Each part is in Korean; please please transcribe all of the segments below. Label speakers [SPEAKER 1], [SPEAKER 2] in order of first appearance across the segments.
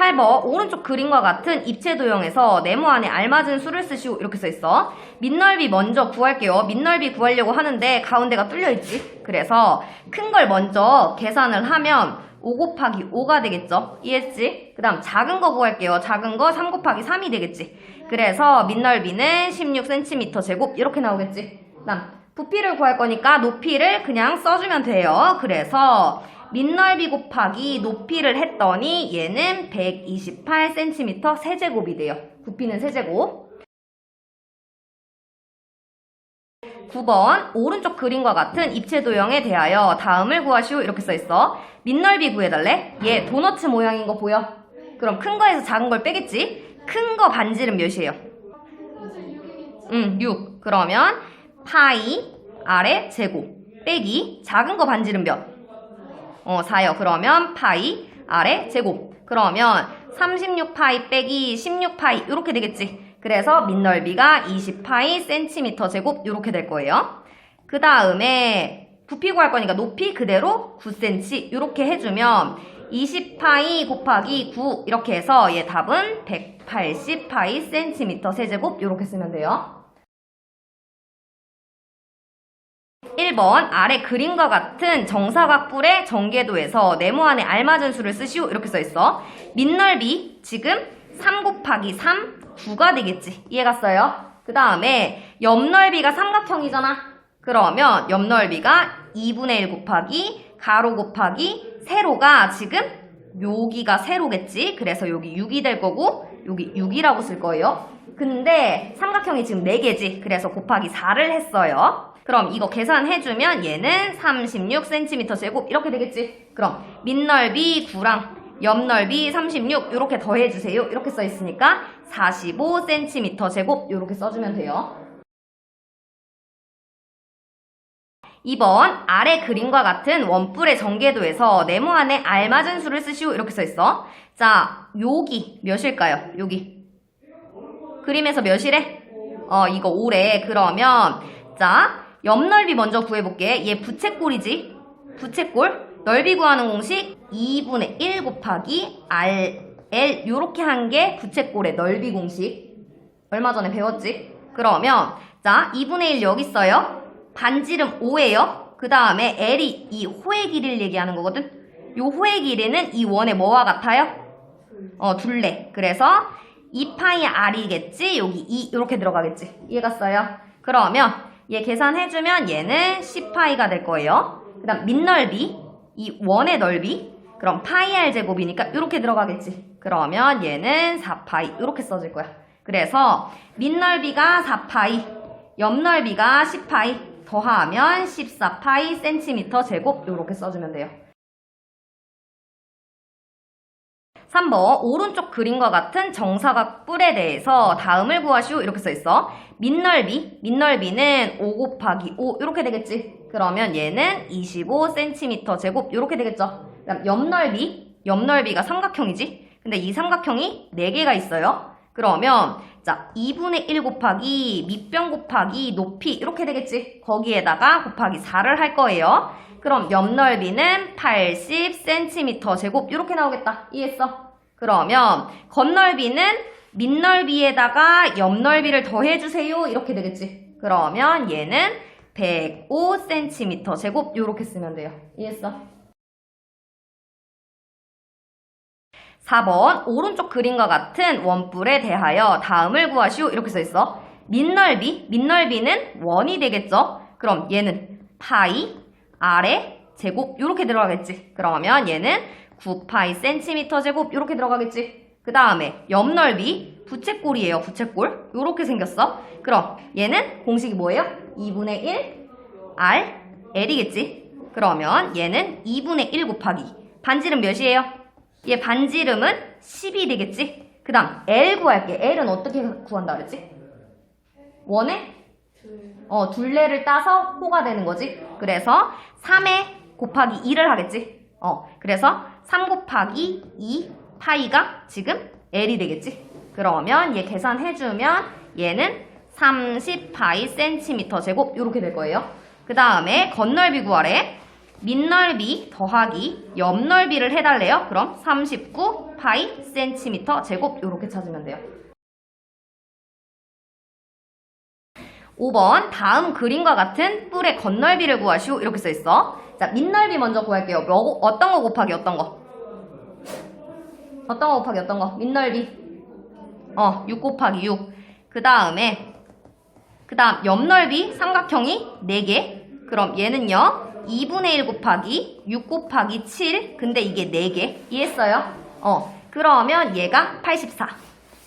[SPEAKER 1] 8번 오른쪽 그림과 같은 입체 도형에서 네모 안에 알맞은 수를 쓰시오. 이렇게 써있어. 밑넓이 먼저 구할게요. 밑넓이 구하려고 하는데 가운데가 뚫려있지? 그래서 큰 걸 먼저 계산을 하면 5 곱하기 5가 되겠죠? 이해했지? 그 다음 작은 거 구할게요. 작은 거 3 곱하기 3이 되겠지? 그래서 밑넓이는 16cm 제곱 이렇게 나오겠지? 그 다음 부피를 구할 거니까 높이를 그냥 써주면 돼요. 그래서 밑넓이 곱하기 높이를 했더니 얘는 128cm 세제곱이 돼요. 부피는 세제곱. 9번 오른쪽 그림과 같은 입체 도형에 대하여 다음을 구하시오 이렇게 써있어. 밑넓이 구해달래? 얘 도너츠 모양인 거 보여? 그럼 큰 거에서 작은 걸 빼겠지? 큰 거 반지름 몇이에요? 응, 6. 그러면 파이 아래 제곱 빼기 작은 거 반지름 몇? 어, 4요. 그러면 파이 아래 제곱. 그러면 36파이 빼기 16파이 이렇게 되겠지. 그래서 밑넓이가 20파이 센티미터 제곱 이렇게 될 거예요. 그 다음에 부피 구할 거니까 높이 그대로 9cm 이렇게 해주면 20파이 곱하기 9 이렇게 해서 얘 답은 180파이 센티미터 세제곱 이렇게 쓰면 돼요. 1번 아래 그림과 같은 정사각뿔의 전개도에서 네모 안에 알맞은 수를 쓰시오. 이렇게 써있어. 밑넓이 지금 3 곱하기 3 9가 되겠지. 이해갔어요? 그 다음에 옆넓이가 삼각형이잖아. 그러면 옆넓이가 2분의 1 곱하기 가로 곱하기 세로가 지금 여기가 세로겠지? 그래서 여기 6이 될 거고 여기 6이라고 쓸 거예요. 근데 삼각형이 지금 4개지. 그래서 곱하기 4를 했어요 그럼 이거 계산해주면 얘는 36cm 제곱. 이렇게 되겠지? 그럼 밑넓이 9랑 옆넓이 36 이렇게 더해주세요. 이렇게 써있으니까 45cm 제곱. 이렇게 써주면 돼요. 2번 아래 그림과 같은 원뿔의 전개도에서 네모 안에 알맞은 수를 쓰시오. 이렇게 써있어. 자 여기 몇일까요? 여기. 그림에서 몇이래? 어 이거 5래. 그러면 자 옆 넓이 먼저 구해볼게. 얘 부채꼴이지? 부채꼴? 넓이 구하는 공식 2분의 1 곱하기 R L 요렇게 한 게 부채꼴의 넓이 공식. 얼마 전에 배웠지? 그러면 자 2분의 1 여기 있어요. 반지름 5예요. 그 다음에 L이 이 호의 길이를 얘기하는 거거든. 요 호의 길이는 이 원의 뭐와 같아요? 어 둘레. 그래서 2파이 R이겠지? 여기 2 이렇게 들어가겠지. 이해 갔어요? 그러면 얘 계산해주면 얘는 10파이가 될 거예요. 그 다음 밑넓이 이 원의 넓이. 그럼 파이 R 제곱이니까 이렇게 들어가겠지. 그러면 얘는 4파이. 이렇게 써질 거야. 그래서 밑넓이가 4파이 옆넓이가 10파이. 더하면 14파이 센티미터 제곱 이렇게 써주면 돼요 3번 오른쪽 그림과 같은 정사각 뿔에 대해서 다음을 구하시오. 이렇게 써있어. 밑넓이 밑넓이는 5 곱하기 5 이렇게 되겠지? 그러면 얘는 25cm 제곱. 이렇게 되겠죠? 그다음 옆넓이 옆넓이가 삼각형이지? 근데 이 삼각형이 4개가 있어요. 그러면 자 2분의 1 곱하기 밑변 곱하기 높이 이렇게 되겠지 거기에다가 곱하기 4를 할 거예요 그럼 옆 넓이는 80cm 제곱 이렇게 나오겠다. 이해했어? 그러면 겉넓이는 밑넓이에다가 옆넓이를 더해주세요. 이렇게 되겠지. 그러면 얘는 105cm 제곱 이렇게 쓰면 돼요. 이해했어? 4번 오른쪽 그림과 같은 원뿔에 대하여 다음을 구하시오. 이렇게 써있어. 밑넓이, 밑넓이는 원이 되겠죠? 그럼 얘는 파이 아래 제곱 이렇게 들어가겠지. 그러면 얘는 9파이 센티미터 제곱 이렇게 들어가겠지. 그 다음에 옆넓이 부채꼴이에요. 부채꼴 이렇게 생겼어. 그럼 얘는 공식이 뭐예요? 2분의 1 R L이겠지. 그러면 얘는 2분의 1 곱하기 반지름 몇이에요? 얘 반지름은 10이 되겠지. 그 다음 L 구할게. L은 어떻게 구한다 그랬지? 원에 어, 둘레를 따서 호가 되는 거지. 그래서 3에 곱하기 2를 하겠지. 어, 그래서 3 곱하기 2 파이가 지금 L이 되겠지. 그러면 얘 계산해주면 얘는 30 파이 센티미터 제곱 이렇게 될 거예요. 그 다음에 겉넓이 구하래. 밑넓이 더하기 옆넓이를 해달래요. 그럼 39 파이 센티미터 제곱 이렇게 찾으면 돼요. 5번 다음 그림과 같은 뿔의 겉넓이를 구하시오 이렇게 써있어. 자 밑넓이 먼저 구할게요. 뭐, 어떤 거 곱하기 어떤 거? 어떤 거 곱하기 어떤 거? 밑넓이. 어, 6 곱하기 6. 그 다음에, 그 다음, 옆넓이 삼각형이 4개. 그럼 얘는요, 2분의 1 곱하기 6 곱하기 7. 근데 이게 4개. 이해했어요? 어, 그러면 얘가 84.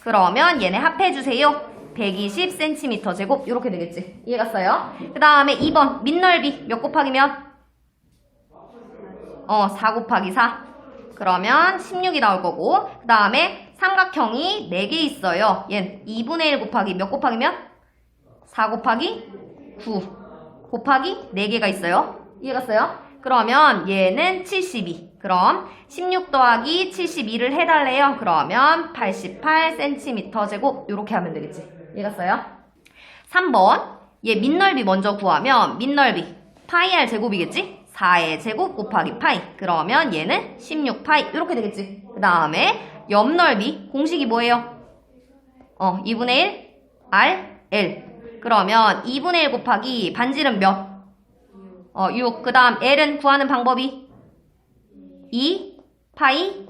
[SPEAKER 1] 그러면 얘네 합해주세요. 120cm 제곱. 이렇게 되겠지. 이해갔어요? 그 다음에 2번, 밑넓이 몇 곱하기면? 어, 4 곱하기 4. 그러면 16이 나올 거고 그 다음에 삼각형이 4개 있어요. 얘는 2분의 1 곱하기 몇 곱하기면? 4 곱하기 9 곱하기 4개가 있어요. 이해갔어요? 그러면 얘는 72. 그럼 16 더하기 72를 해달래요. 그러면 88cm 제곱 이렇게 하면 되겠지. 이해갔어요? 3번 얘 밑넓이 먼저 구하면 밑넓이 파이 r 제곱이겠지? 4의 제곱 곱하기 파이. 그러면 얘는 16파이. 이렇게 되겠지. 그 다음에 옆넓이 공식이 뭐예요? 어, 2분의 1 R L. 그러면 2분의 1 곱하기 반지름 몇? 어, 6. 그 다음 L은 구하는 방법이 2 파이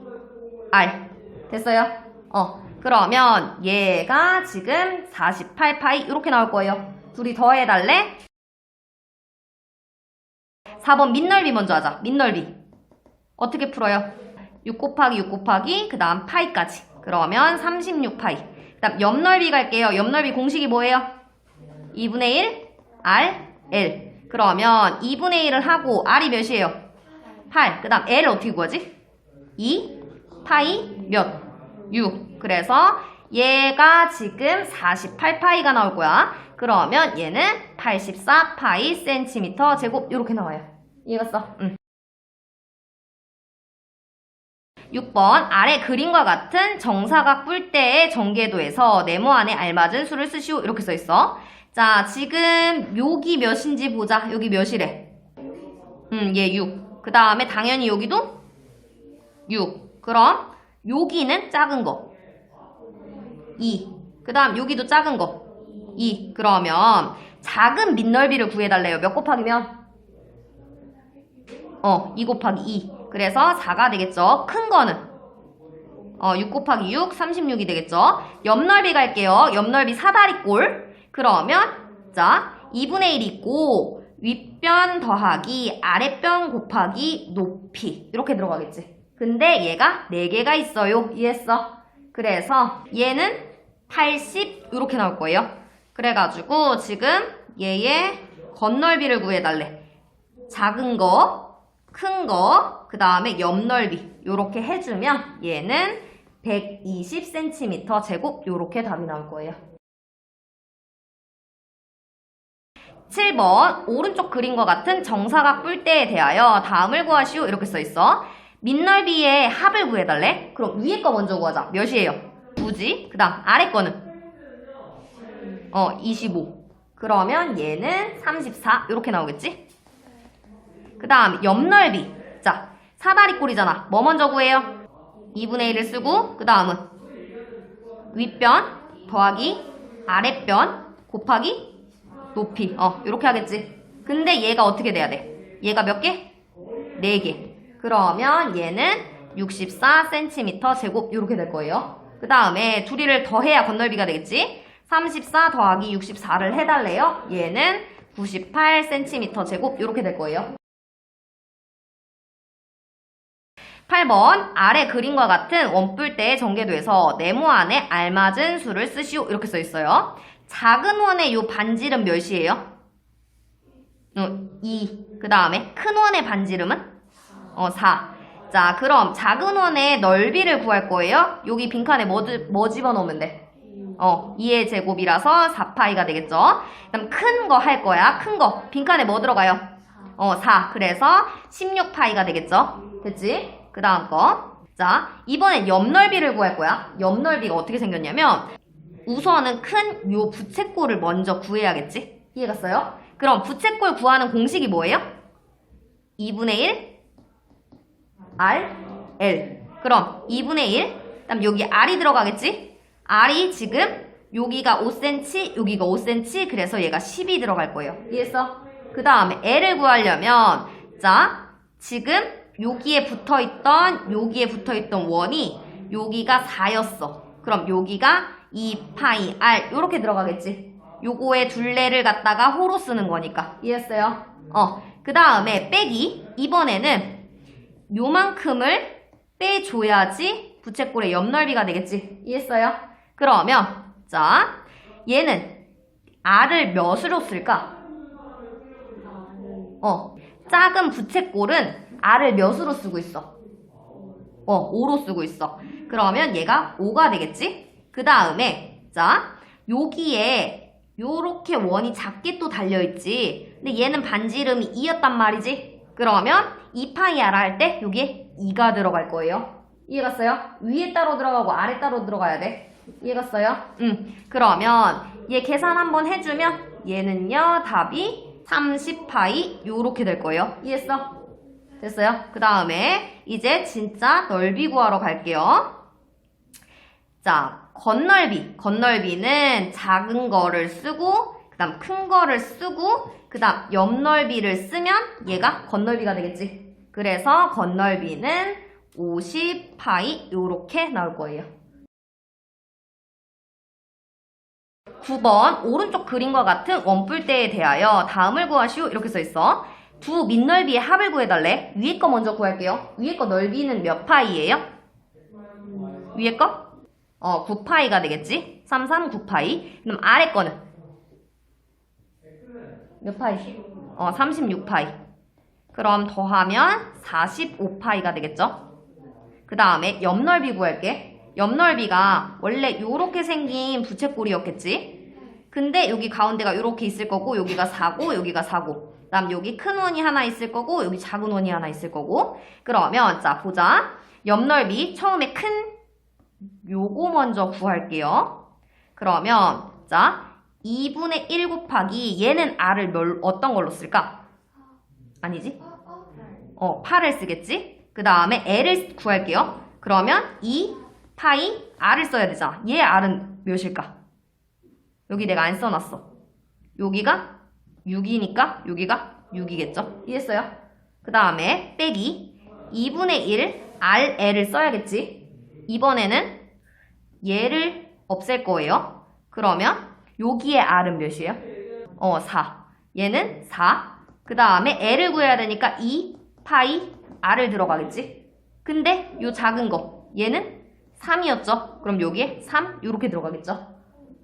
[SPEAKER 1] R. 됐어요? 어, 그러면 얘가 지금 48 파이 이렇게 나올 거예요. 둘이 더해달래? 4번 밑넓이 먼저 하자. 밑넓이. 어떻게 풀어요? 6 곱하기 6 곱하기 그 다음 파이까지. 그러면 36 파이. 그 다음 옆넓이 갈게요. 옆넓이 공식이 뭐예요? 2분의 1 R L. 그러면 2분의 1을 하고 R이 몇이에요? 8. 그 다음 L을 어떻게 구하지? 2 파이 몇? 6. 그래서 얘가 지금 48파이가 나올 거야. 그러면 얘는 84파이 센티미터 제곱 이렇게 나와요. 이해갔어? 응. 6번 아래 그림과 같은 정사각 뿔대의 전개도에서 네모 안에 알맞은 수를 쓰시오 이렇게 써있어. 자 지금 여기 몇인지 보자. 여기 몇이래? 음, 얘 6. 그 다음에 당연히 여기도 6. 그럼 여기는 작은 거. 2. 그 다음 여기도 작은 거. 2. 그러면 작은 밑넓이를 구해달래요. 몇 곱하기면? 어, 2 곱하기 2. 그래서 4가 되겠죠. 큰 거는 어, 6 곱하기 6, 36이 되겠죠. 옆넓이 갈게요. 옆넓이 사다리꼴. 그러면 자, 2분의 1 있고 윗변 더하기 아랫변 곱하기 높이 이렇게 들어가겠지. 근데 얘가 4개가 있어요. 이해했어? 그래서 얘는 80 이렇게 나올 거예요. 그래가지고 지금 얘의 겉넓이를 구해달래. 작은 거, 큰 거, 그 다음에 옆넓이 이렇게 해주면 얘는 120cm 제곱 이렇게 답이 나올 거예요. 7번 오른쪽 그림과 같은 정사각 뿔대에 대하여 다음을 구하시오 이렇게 써있어. 밑넓이의 합을 구해달래? 그럼 위에 거 먼저 구하자. 몇이에요? 9지? 그 다음 아래 거는? 어, 25. 그러면 얘는 34. 이렇게 나오겠지? 그 다음 옆넓이. 자, 사다리꼴이잖아. 뭐 먼저 구해요? 2분의 1을 쓰고 그 다음은 윗변 더하기 아랫변 곱하기 높이. 어, 이렇게 하겠지. 근데 얘가 어떻게 돼야 돼? 얘가 몇 개? 4개. 그러면 얘는 64cm 제곱 이렇게 될 거예요. 그 다음에 둘이를 더해야 겉넓이가 되겠지? 34 더하기 64를 해달래요. 얘는 98cm 제곱 이렇게 될 거예요. 8번 아래 그림과 같은 원뿔대의 전개도에서 네모 안에 알맞은 수를 쓰시오 이렇게 써 있어요. 작은 원의 요 반지름 몇이에요? 어, 2. 그 다음에 큰 원의 반지름은? 어, 4. 자, 그럼 작은 원의 넓이를 구할 거예요. 여기 빈칸에 뭐, 지- 뭐 집어넣으면 돼? 어, 2의 제곱이라서 4파이가 되겠죠? 그럼 큰 거 할 거야. 큰 거. 빈칸에 뭐 들어가요? 어, 4. 그래서 16파이가 되겠죠? 됐지? 그 다음 거. 자, 이번엔 옆 넓이를 구할 거야. 옆 넓이가 어떻게 생겼냐면, 우선은 큰 요 부채꼴을 먼저 구해야겠지? 이해갔어요? 그럼 부채꼴 구하는 공식이 뭐예요? 2분의 1 R L 그럼 2분의 1 그다음 여기 R이 들어가겠지? R이 지금 여기가 5cm 여기가 5cm 그래서 얘가 10이 들어갈 거예요 이해했어? 그 다음에 L을 구하려면 자 지금 여기에 붙어있던 여기에 붙어있던 원이 여기가 4였어 그럼 여기가 2 파이 R 요렇게 들어가겠지 요거의 둘레를 갖다가 호로 쓰는 거니까 이해했어요? 어 그 다음에 빼기 이번에는 요만큼을 빼줘야지 부채꼴의 옆넓이가 되겠지 이해했어요? 그러면 자 얘는 R을 몇으로 쓸까? 어 작은 부채꼴은 R을 몇으로 쓰고 있어? 어 5로 쓰고 있어 그러면 얘가 5가 되겠지? 그 다음에 자 여기에 요렇게 원이 작게 또 달려있지 근데 얘는 반지름이 2였단 말이지 그러면 2파이 알아 할때 여기에 2가 들어갈 거예요 이해갔어요? 위에 따로 들어가고 아래 따로 들어가야 돼 이해갔어요? 응 그러면 얘 계산 한번 해주면 얘는요 답이 30파이 요렇게 될 거예요 이해했어? 됐어요? 그 다음에 이제 진짜 넓이 구하러 갈게요 자, 건널비. 건널비는 작은 거를 쓰고, 그 다음 큰 거를 쓰고, 그 다음 옆넓이를 쓰면 얘가 건널비가 되겠지. 그래서 건널비는 50파이 요렇게 나올 거예요. 9번 오른쪽 그림과 같은 원뿔대에 대하여 다음을 구하시오 이렇게 써있어. 두 밑넓이의 합을 구해달래. 위에 거 먼저 구할게요. 위에 거 넓이는 몇 파이예요? 위에 거? 어, 9파이가 되겠지? 3, 3, 9파이. 그럼 아래 거는? 몇 파이? 어, 36파이. 그럼 더하면 45파이가 되겠죠? 그 다음에 옆넓이 구할게. 옆넓이가 원래 요렇게 생긴 부채꼴이었겠지? 근데 여기 가운데가 요렇게 있을 거고, 여기가 4고, 여기가 4고. 그 다음 여기 큰 원이 하나 있을 거고, 여기 작은 원이 하나 있을 거고. 그러면, 자, 보자. 옆넓이 처음에 큰 요거 먼저 구할게요. 그러면 자 2분의 1 곱하기 얘는 r을 뭘, 어떤 걸로 쓸까? 아니지? 어 8을 쓰겠지? 그 다음에 l을 구할게요. 그러면 2 파이 r을 써야 되잖아. 얘 r은 몇일까? 여기 내가 안 써놨어. 여기가 6이니까 여기가 6이겠죠? 이해했어요? 그 다음에 빼기 2분의 1 r, l을 써야겠지? 이번에는 얘를 없앨 거예요. 그러면 여기에 r은 몇이에요? 어, 4. 얘는 4. 그 다음에 l을 구해야 되니까 2 파이 r을 들어가겠지? 근데 요 작은 거 얘는 3이었죠? 그럼 여기에 3 이렇게 들어가겠죠?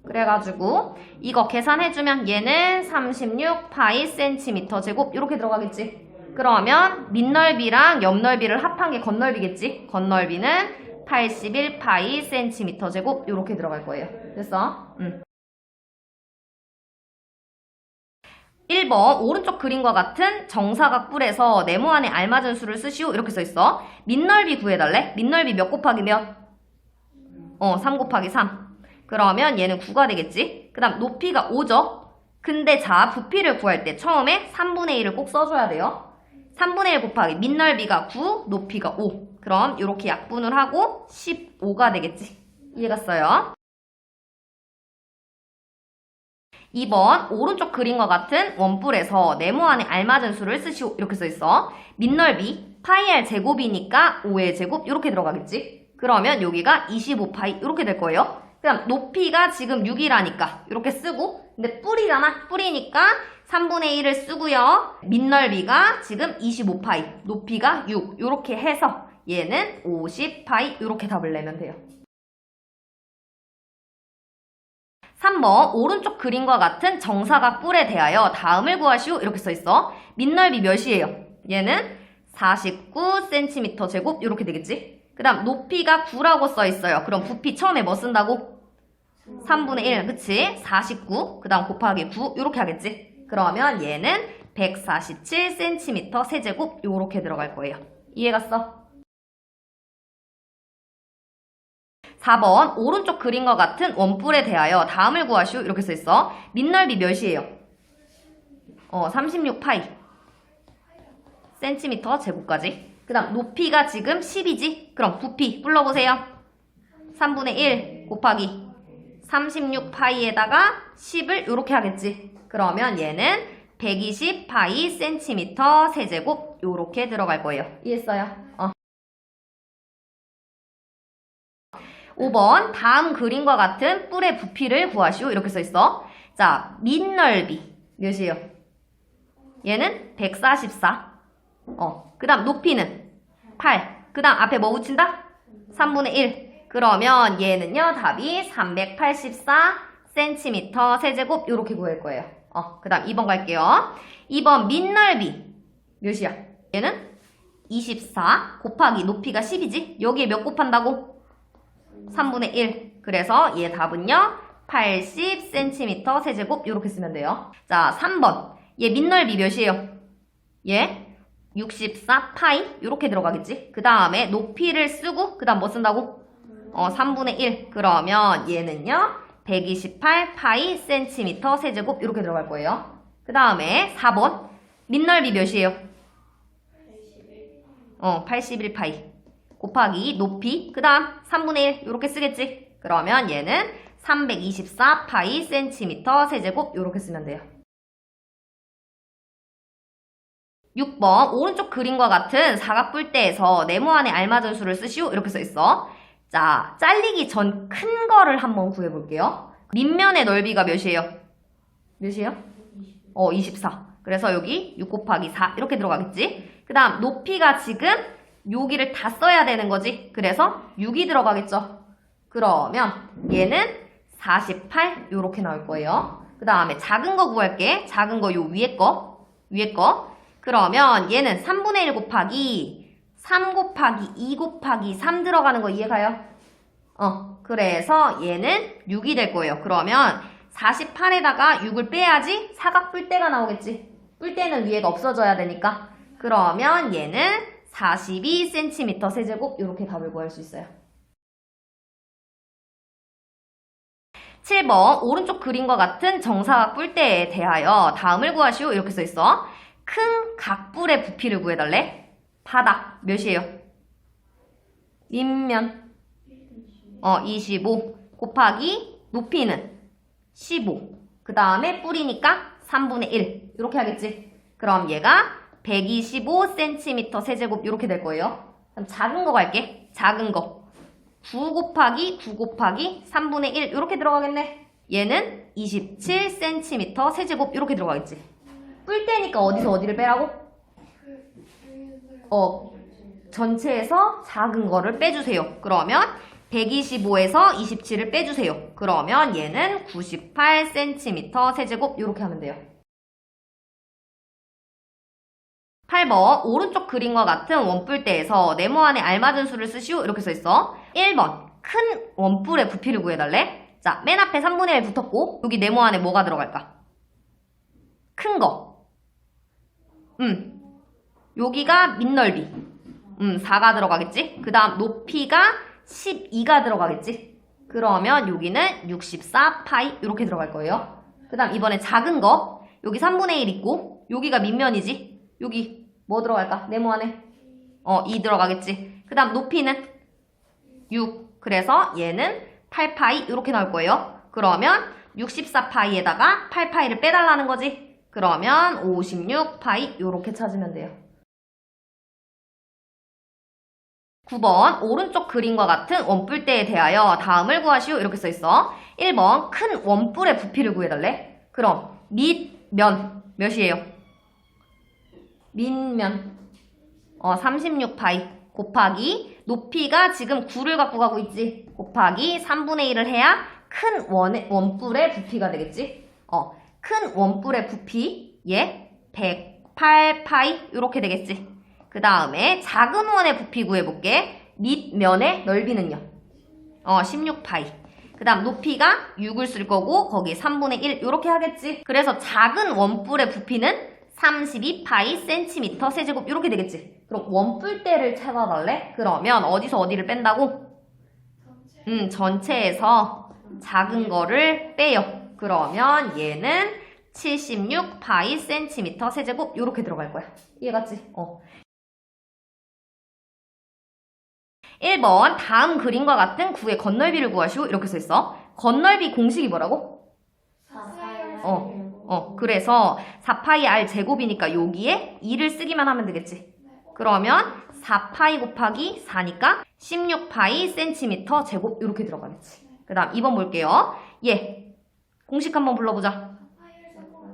[SPEAKER 1] 그래가지고 이거 계산해주면 얘는 36 파이 센티미터 제곱 이렇게 들어가겠지? 그러면 밑넓이랑 옆넓이를 합한 게 건넓이겠지? 건넓이는 81파이 센티미터 제곱 이렇게 들어갈 거예요. 됐어? 응. 1번 오른쪽 그림과 같은 정사각 뿔에서 네모 안에 알맞은 수를 쓰시오 이렇게 써있어. 밑넓이 구해달래? 밑넓이 몇 곱하기 몇? 어, 3 곱하기 3. 그러면 얘는 9가 되겠지? 그 다음 높이가 5죠? 근데 자, 부피를 구할 때 처음에 3분의 1을 꼭 써줘야 돼요. 3분의 1 곱하기 밑넓이가 9, 높이가 5. 그럼 이렇게 약분을 하고 15가 되겠지. 이해갔어요? 2번 오른쪽 그림과 같은 원뿔에서 네모 안에 알맞은 수를 쓰시오. 이렇게 써있어. 밑넓이 파이알 제곱이니까 5의 제곱 이렇게 들어가겠지? 그러면 여기가 25파이 이렇게 될 거예요. 그 다음 높이가 지금 6이라니까 이렇게 쓰고 근데 뿔이잖아. 뿔이니까 3분의 1을 쓰고요. 밑넓이가 지금 25파이 높이가 6 이렇게 해서 얘는 50파이 이렇게 답을 내면 돼요 3번 오른쪽 그림과 같은 정사각 뿔에 대하여 다음을 구하시오 이렇게 써있어 밑넓이 몇이에요? 얘는 49cm 제곱 이렇게 되겠지? 그 다음 높이가 9라고 써있어요 그럼 부피 처음에 뭐 쓴다고? 3분의 1 그치? 49 그 다음 곱하기 9 이렇게 하겠지? 그러면 얘는 147cm 세제곱 이렇게 들어갈 거예요 이해 갔어? 4번 오른쪽 그림과 같은 원뿔에 대하여 다음을 구하시오 이렇게 써있어 밑넓이 몇이에요? 어 36파이 센티미터 제곱까지. 그 다음 높이가 지금 10이지? 그럼 부피 불러보세요. 3분의 1 곱하기 36파이에다가 10을 이렇게 하겠지. 그러면 얘는 120 파이 센티미터 세제곱 요렇게 들어갈 거예요. 이해했어요? 어. 5번 다음 그림과 같은 뿔의 부피를 구하시오 이렇게 써 있어. 자, 밑넓이 몇이에요? 얘는 144. 어. 그 다음 높이는 8. 그 다음 앞에 뭐 붙인다? 3분의 1. 그러면 얘는요. 답이 384cm 세제곱 요렇게 구할 거예요. 어. 그 다음 2번 갈게요. 2번 밑넓이 몇이야? 얘는 24 곱하기 높이가 10이지? 여기에 몇 곱한다고? 3분의 1. 그래서 얘 답은요. 80cm 세제곱 이렇게 쓰면 돼요. 자, 3번. 얘 밑넓이 몇이에요? 얘 64 파이 이렇게 들어가겠지? 그 다음에 높이를 쓰고 그 다음 뭐 쓴다고? 어, 3분의 1. 그러면 얘는요. 128 파이 센티미터 세제곱 이렇게 들어갈 거예요. 그 다음에 4번. 밑넓이 몇이에요? 어, 81 파이. 곱하기 높이 그 다음 3분의 1 이렇게 쓰겠지 그러면 얘는 324 파이 센티미터 세제곱 이렇게 쓰면 돼요 6번 오른쪽 그림과 같은 사각뿔대에서 네모 안에 알맞은 수를 쓰시오 이렇게 써있어 자 잘리기 전 큰 거를 한번 구해볼게요 밑면의 넓이가 몇이에요? 몇이에요? 어 24. 그래서 여기 6 곱하기 4 이렇게 들어가겠지 그 다음 높이가 지금 여기를 다 써야 되는 거지. 그래서 6이 들어가겠죠. 그러면 얘는 48 요렇게 나올 거예요. 그 다음에 작은 거 구할게. 작은 거 요 위에 거. 위에 거. 그러면 얘는 3분의 1 곱하기 3 곱하기 2 곱하기 3 들어가는 거 이해가요? 어. 그래서 얘는 6이 될 거예요. 그러면 48에다가 6을 빼야지 사각 뿔대가 나오겠지. 뿔대는 위에가 없어져야 되니까. 그러면 얘는 42cm 세제곱 이렇게 답을 구할 수 있어요. 7번 오른쪽 그림과 같은 정사각 뿔대에 대하여 다음을 구하시오 이렇게 써 있어. 큰 각뿔의 부피를 구해달래. 바닥 몇이에요? 밑면 어 25 곱하기 높이는 15. 그 다음에 뿔이니까 3분의 1 이렇게 하겠지. 그럼 얘가 125cm 세제곱 이렇게 될 거예요. 그럼 작은 거 갈게. 작은 거. 9 곱하기 9 곱하기 3분의 1 이렇게 들어가겠네. 얘는 27cm 세제곱 이렇게 들어가겠지. 뿔대니까 어디서 어디를 빼라고? 어, 전체에서 작은 거를 빼주세요. 그러면 125에서 27을 빼주세요. 그러면 얘는 98cm 세제곱 이렇게 하면 돼요. 8번 오른쪽 그림과 같은 원뿔대에서 네모 안에 알맞은 수를 쓰시오. 이렇게 써있어. 1번 큰 원뿔의 부피를 구해달래. 자 맨 앞에 3분의 1 붙었고 여기 네모 안에 뭐가 들어갈까? 큰 거. 음. 여기가 밑넓이. 음 4가 들어가겠지? 그 다음 높이가 12가 들어가겠지? 그러면 여기는 64파이 이렇게 들어갈 거예요. 그 다음 이번에 작은 거. 여기 3분의 1 있고 여기가 밑면이지? 여기 뭐 들어갈까? 네모 안에 어, 2 들어가겠지. 그 다음 높이는 6. 그래서 얘는 8파이 이렇게 나올 거예요. 그러면 64파이에다가 8파이를 빼달라는 거지. 그러면 56파이 이렇게 찾으면 돼요. 9번 오른쪽 그림과 같은 원뿔대에 대하여 다음을 구하시오 이렇게 써있어 1번 큰 원뿔의 부피를 구해달래 그럼 밑 면 몇이에요? 밑면. 어 36파이 곱하기 높이가 지금 9를 갖고 가고 있지. 곱하기 3분의 1을 해야 큰 원의, 원뿔의 부피가 되겠지. 어 큰 원뿔의 부피 얘 108파이 이렇게 되겠지. 그 다음에 작은 원의 부피 구해볼게. 밑면의 넓이는요 어 16파이. 그 다음 높이가 6을 쓸 거고 거기 3분의 1 이렇게 하겠지. 그래서 작은 원뿔의 부피는 32파이 센티미터 세제곱 이렇게 되겠지 그럼 원뿔대를 찾아달래? 그러면 어디서 어디를 뺀다고? 음 전체에서 작은 거를 빼요 그러면 얘는 76 파이 센티미터 세제곱 요렇게 들어갈 거야. 이해갔지? 어. 1번 다음 그림과 같은 구의 건널비를 구하시오 이렇게 써 있어. 건널비 공식이 뭐라고? 어, 어, 그래서 4파이 r 제곱이니까 여기에 2를 쓰기만 하면 되겠지. 그러면 4파이 곱하기 4니까 16파이 센티미터 제곱 이렇게 들어가겠지. 그 다음 2번 볼게요. 얘 공식 한번 불러보자.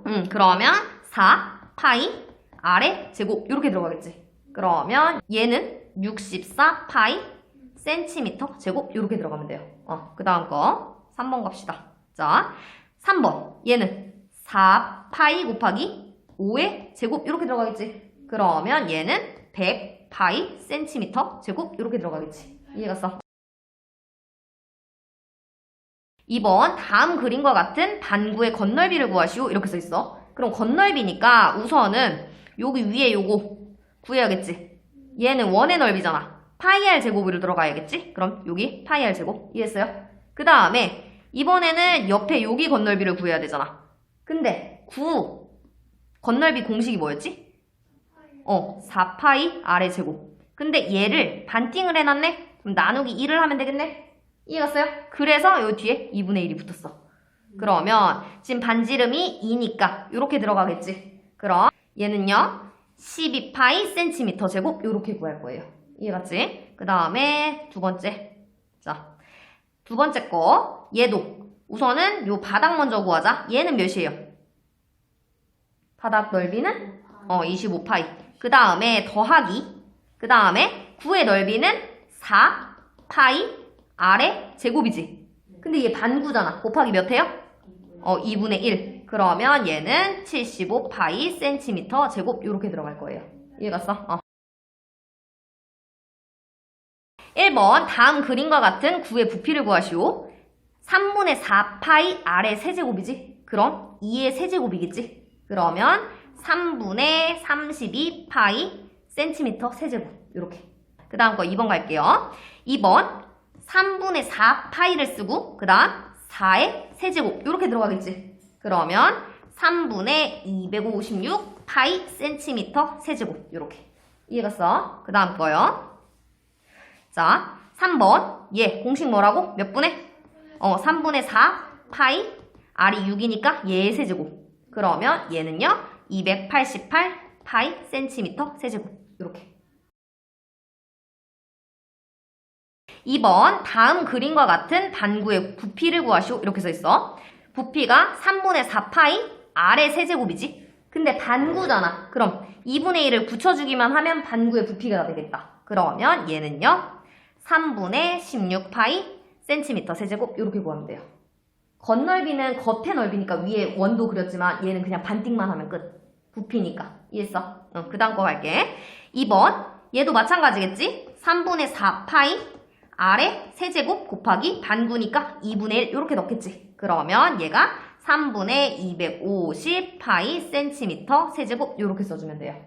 [SPEAKER 1] 음, 그러면 4파이 r의 제곱 이렇게 들어가겠지. 그러면 얘는 64파이 센티미터 제곱 이렇게 들어가면 돼요. 어, 그 다음 거 3번 갑시다. 자, 3번 얘는 4 파이 곱하기 5의 제곱 이렇게 들어가겠지. 그러면 얘는 100 파이 센티미터 제곱 이렇게 들어가겠지. 이해갔어? 2번 다음 그림과 같은 반구의 건널비를 구하시오 이렇게 써 있어. 그럼 건널비니까 우선은 여기 위에 요거 구해야겠지. 얘는 원의 넓이잖아. 파이 r 제곱으로 들어가야겠지. 그럼 여기 파이 r 제곱 이해했어요? 그 다음에 이번에는 옆에 여기 건널비를 구해야 되잖아. 근데 9 건널비 공식이 뭐였지? 어, 4파이 r의 제곱. 근데 얘를 반띵을 해놨네? 그럼 나누기 1을 하면 되겠네? 이해갔어요? 그래서 요 뒤에 2분의 1이 붙었어. 그러면 지금 반지름이 2니까 이렇게 들어가겠지. 그럼 얘는요. 12파이 센티미터 제곱 이렇게 구할 거예요. 이해갔지? 그 다음에 두 번째. 자, 두 번째 거 얘도 우선은 요 바닥 먼저 구하자. 얘는 몇이에요? 바닥 넓이는 어 25파이. 그 다음에 더하기. 그 다음에 9의 넓이는 4파이 r의 제곱이지. 근데 얘 반구잖아. 곱하기 몇 해요? 어 2분의 1. 그러면 얘는 75파이 센티미터 제곱 이렇게 들어갈 거예요. 이해갔어? 어. 1번 다음 그림과 같은 9의 부피를 구하시오. 3분의 4파이 r의 세제곱이지? 그럼 2의 세제곱이겠지? 그러면 3분의 32파이 센티미터 세제곱 이렇게 그 다음 거 2번 갈게요 2번 3분의 4파이를 쓰고 그 다음 4의 세제곱 이렇게 들어가겠지 그러면 3분의 256 파이 센티미터 세제곱 이렇게 이해갔어? 그 다음 거요 자 3번 얘 공식 뭐라고? 몇 분의? 어 3분의 4 파이 r이 6이니까 얘의 세제곱. 그러면 얘는요 288 파이 센티미터 세제곱. 이렇게. 2번 다음 그림과 같은 반구의 부피를 구하시오. 이렇게 써 있어. 부피가 3분의 4 파이 r의 세제곱이지. 근데 반구잖아. 그럼 2분의 1을 붙여주기만 하면 반구의 부피가 다 되겠다. 그러면 얘는요 3분의 16 파이 센티미터 세제곱 이렇게 구하면 돼요 겉넓이는 겉의 넓이니까 위에 원도 그렸지만 얘는 그냥 반띵만 하면 끝. 부피니까. 이해했어? 응, 그 다음 거 갈게. 2번. 얘도 마찬가지겠지? 3분의 4파이 r의 세제곱 곱하기 반구니까 2분의 1 이렇게 넣겠지. 그러면 얘가 3분의 250 파이 센티미터 세제곱 이렇게 써주면 돼요.